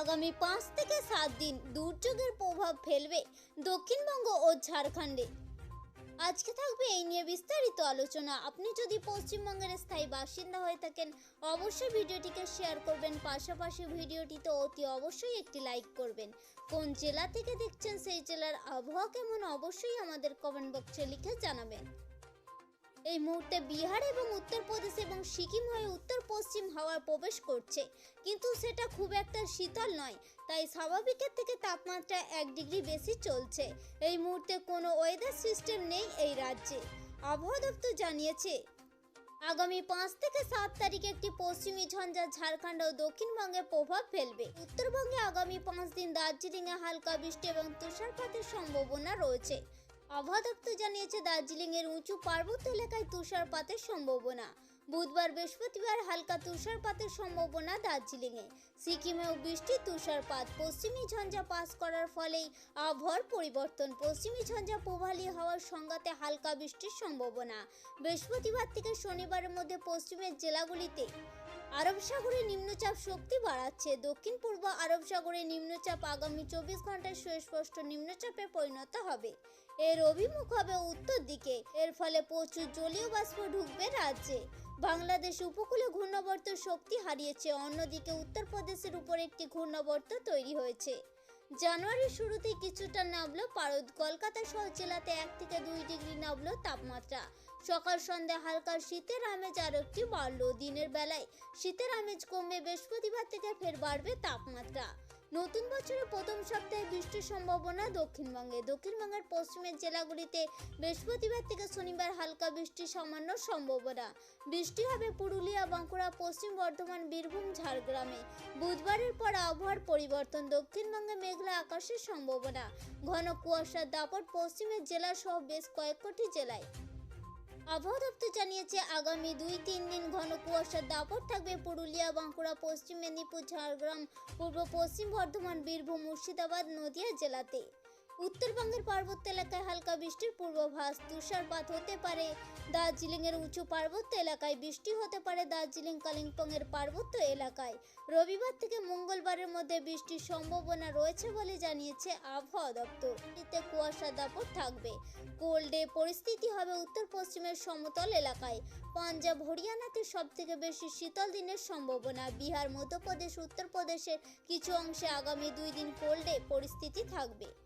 আগামী পাঁচ থেকে সাত দিন দুর্যোগের প্রভাব ফেলবে দক্ষিণবঙ্গ ও ঝাড়খণ্ডে। আজকে থাকবে এই নিয়ে বিস্তারিত আলোচনা। আপনি যদি পশ্চিমবঙ্গের স্থায়ী বাসিন্দা হয়ে থাকেন, অবশ্যই ভিডিওটিকে শেয়ার করবেন। পাশাপাশি ভিডিওটিতে অতি অবশ্যই একটি লাইক করবেন। কোন জেলা থেকে দেখছেন সেই জেলার আবহাওয়া কেমন, অবশ্যই আমাদের কমেন্ট বক্সে লিখে জানাবেন। এই মুহূর্তে বিহার এবং উত্তরপ্রদেশ এবং সিকিম হয়ে উত্তর পশ্চিম হাওয়া প্রবেশ করছে। কিন্তু সেটা খুব একটা শীতল নয়, তাই স্বাভাবিকের থেকে তাপমাত্রা এক ডিগ্রি বেশি চলছে। এই মুহূর্তে কোনো ওয়েদার সিস্টেম নেই এই রাজ্যে। আবহাওয়া দপ্তর জানিয়েছে, আগামী পাঁচ থেকে সাত তারিখে একটি পশ্চিমী ঝঞ্ঝা ঝাড়খণ্ড ও দক্ষিণবঙ্গে প্রভাব ফেলবে। উত্তরবঙ্গে আগামী পাঁচ দিন দার্জিলিংয়ে হালকা বৃষ্টি এবং তুষারপাতের সম্ভাবনা রয়েছে। আবহাওয়া দপ্তর জানিয়েছে দার্জিলিং এর উঁচু পার্বত্য এলাকায় তুষারপাতের সম্ভাবনা। বুধবার বৃহস্পতিবার হালকা তুষারপাতের সম্ভাবনা দার্জিলিংয়ে। সিকিমেও বৃষ্টি, তুষারপাত, পশ্চিমী ঝঞ্ঝা পাস করার ফলেই আবহাওয়ার পরিবর্তন। পশ্চিমী ঝঞ্ঝা প্রবালী হওয়ার সংগাতে হালকা বৃষ্টির সম্ভাবনা। বৃহস্পতিবার থেকে শনিবারের মধ্যে পশ্চিমের জেলাগুলিতে আরব সাগরে নিম্নচাপ শক্তি বাড়াচ্ছে। দক্ষিণ পূর্ব আরব সাগরে নিম্নচাপ আগামী চব্বিশ ঘন্টায় সুস্পষ্ট নিম্নচাপে পরিণত হবে। এর অভিমুখ হবে উত্তর দিকে। এর ফলে প্রচুর জলীয় বাষ্প ঢুকবে রাজ্যে। বাংলাদেশ উপকূলে ঘূর্ণাবর্ত শক্তি হারিয়েছে। অন্যদিকে উত্তরপ্রদেশের উপর একটি ঘূর্ণাবর্ত তৈরি হয়েছে। জানুয়ারির শুরুতে কিছুটা নামলো পারদ কলকাতা সহ জেলাতে এক থেকে দুই ডিগ্রি নামলো তাপমাত্রা। সকাল সন্ধ্যা হালকা শীতের আমেজ আর একটি বাড়ল। দিনের বেলায় শীতের আমেজ কমবে, বৃহস্পতিবার থেকে ফের বাড়বে তাপমাত্রা। নতুন বছরের প্রথম সপ্তাহে বৃষ্টির সম্ভাবনা দক্ষিণবঙ্গে। দক্ষিণবঙ্গের পশ্চিমের জেলাগুলিতে বৃহস্পতিবার থেকে শনিবার হালকা বৃষ্টির সামান্য সম্ভাবনা। বৃষ্টি হবে পুরুলিয়া, বাঁকুড়া, পশ্চিম বর্ধমান, বীরভূম, ঝাড়গ্রামে। বুধবারের পর আবহাওয়ার পরিবর্তন, দক্ষিণবঙ্গে মেঘলা আকাশের সম্ভাবনা। ঘন কুয়াশার দাপট পশ্চিমের জেলা সহ বেশ কয়েকটি জেলায়। আবহাওয়া দপ্তর জানিয়েছে, আগামী দুই তিন দিন ঘন কুয়াশার দাপট থাকবে পুরুলিয়া, বাঁকুড়া, পশ্চিম মেদিনীপুর, ঝাড়গ্রাম, পূর্ব পশ্চিম বর্ধমান, বীরভূম, মুর্শিদাবাদ, নদিয়া জেলাতে। উত্তরবঙ্গের পার্বত্য এলাকায় হালকা বৃষ্টির পূর্বাভাস। তুষারপাত হতে পারে। দার্জিলিংয়ের উঁচু পার্বত্য এলাকায় বৃষ্টি হতে পারে দার্জিলিং, কালিম্পংয়ের পার্বত্য এলাকায়। রবিবার থেকে মঙ্গলবারের মধ্যে বৃষ্টির সম্ভাবনা রয়েছে বলে জানিয়েছে আবহাওয়া দপ্তর। এতে কুয়াশা দাপট থাকবে। কোল্ডে পরিস্থিতি হবে উত্তর পশ্চিমের সমতল এলাকায়। পাঞ্জাব, হরিয়ানাতে সব থেকে বেশি শীতল দিনের সম্ভাবনা। বিহার, মধ্যপ্রদেশ, উত্তরপ্রদেশের কিছু অংশে আগামী দুই দিন কোল্ডে পরিস্থিতি থাকবে।